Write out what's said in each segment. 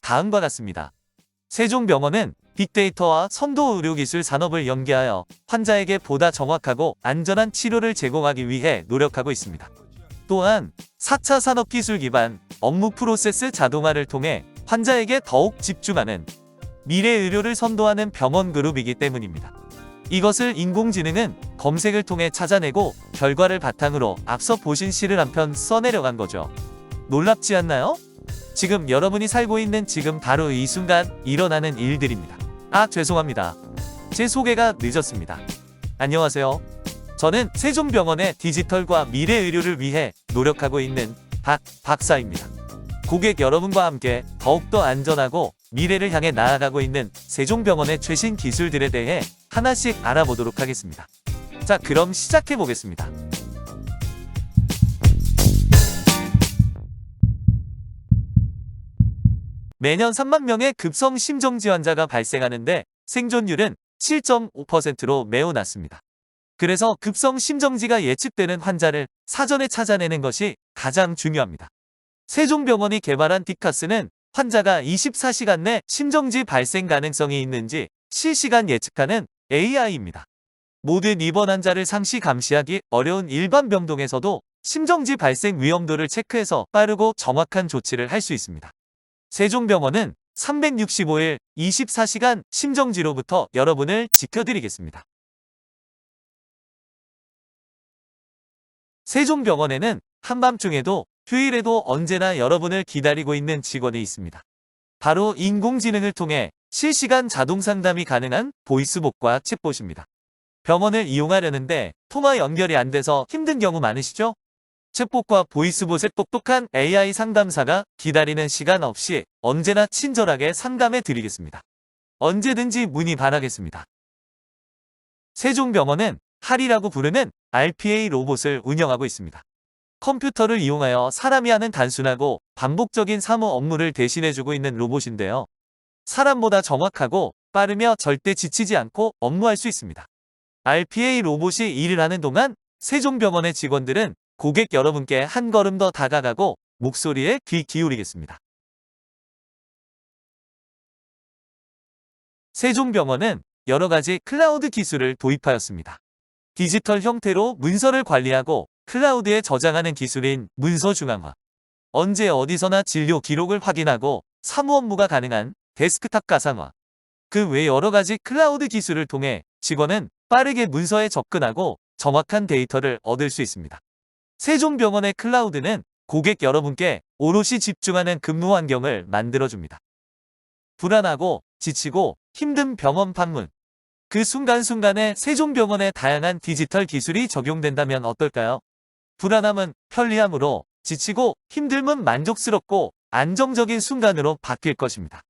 다음과 같습니다. 세종병원은 빅데이터와 선도 의료기술 산업을 연계하여 환자에게 보다 정확하고 안전한 치료를 제공하기 위해 노력하고 있습니다. 또한 4차 산업기술 기반 업무 프로세스 자동화를 통해 환자에게 더욱 집중하는 미래 의료를 선도하는 병원 그룹이기 때문입니다. 이것을 인공지능은 검색을 통해 찾아내고 결과를 바탕으로 앞서 보신 시를 한편 써내려간 거죠. 놀랍지 않나요? 지금 여러분이 살고 있는 지금 바로 이 순간 일어나는 일들입니다. 아, 죄송합니다. 제 소개가 늦었습니다. 안녕하세요. 저는 세종병원의 디지털과 미래 의료를 위해 노력하고 있는 박 박사입니다. 고객 여러분과 함께 더욱더 안전하고 미래를 향해 나아가고 있는 세종병원의 최신 기술들에 대해 하나씩 알아보도록 하겠습니다. 자, 그럼 시작해 보겠습니다. 매년 3만 명의 급성 심정지 환자가 발생하는데 생존율은 7.5%로 매우 낮습니다. 그래서 급성 심정지가 예측되는 환자를 사전에 찾아내는 것이 가장 중요합니다. 세종병원이 개발한 디카스는 환자가 24시간 내 심정지 발생 가능성이 있는지 실시간 예측하는 AI입니다. 모든 입원 환자를 상시 감시하기 어려운 일반 병동에서도 심정지 발생 위험도를 체크해서 빠르고 정확한 조치를 할 수 있습니다. 세종병원은 365일 24시간 심정지로부터 여러분을 지켜드리겠습니다. 세종병원에는 한밤중에도 휴일에도 언제나 여러분을 기다리고 있는 직원이 있습니다. 바로 인공지능을 통해 실시간 자동 상담이 가능한 보이스봇과 챗봇입니다. 병원을 이용하려는데 통화 연결이 안 돼서 힘든 경우 많으시죠? 챗봇과 보이스봇의 똑똑한 AI 상담사가 기다리는 시간 없이 언제나 친절하게 상담해 드리겠습니다. 언제든지 문의 바라겠습니다. 세종병원은 할이라고 부르는 RPA 로봇을 운영하고 있습니다. 컴퓨터를 이용하여 사람이 하는 단순하고 반복적인 사무 업무를 대신해주고 있는 로봇인데요. 사람보다 정확하고 빠르며 절대 지치지 않고 업무할 수 있습니다. RPA 로봇이 일을 하는 동안 세종병원의 직원들은 고객 여러분께 한 걸음 더 다가가고 목소리에 귀 기울이겠습니다. 세종병원은 여러 가지 클라우드 기술을 도입하였습니다. 디지털 형태로 문서를 관리하고 클라우드에 저장하는 기술인 문서 중앙화. 언제 어디서나 진료 기록을 확인하고 사무 업무가 가능한 데스크탑 가상화. 그 외 여러 가지 클라우드 기술을 통해 직원은 빠르게 문서에 접근하고 정확한 데이터를 얻을 수 있습니다. 세종병원의 클라우드는 고객 여러분께 오롯이 집중하는 근무 환경을 만들어줍니다. 불안하고 지치고 힘든 병원 방문. 그 순간순간에 세종병원의 다양한 디지털 기술이 적용된다면 어떨까요? 불안함은 편리함으로, 지치고 힘듦은 만족스럽고 안정적인 순간으로 바뀔 것입니다.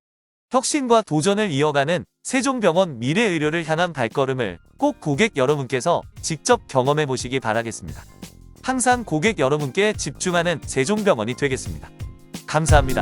혁신과 도전을 이어가는 세종병원 미래 의료를 향한 발걸음을 꼭 고객 여러분께서 직접 경험해 보시기 바라겠습니다. 항상 고객 여러분께 집중하는 세종병원이 되겠습니다. 감사합니다.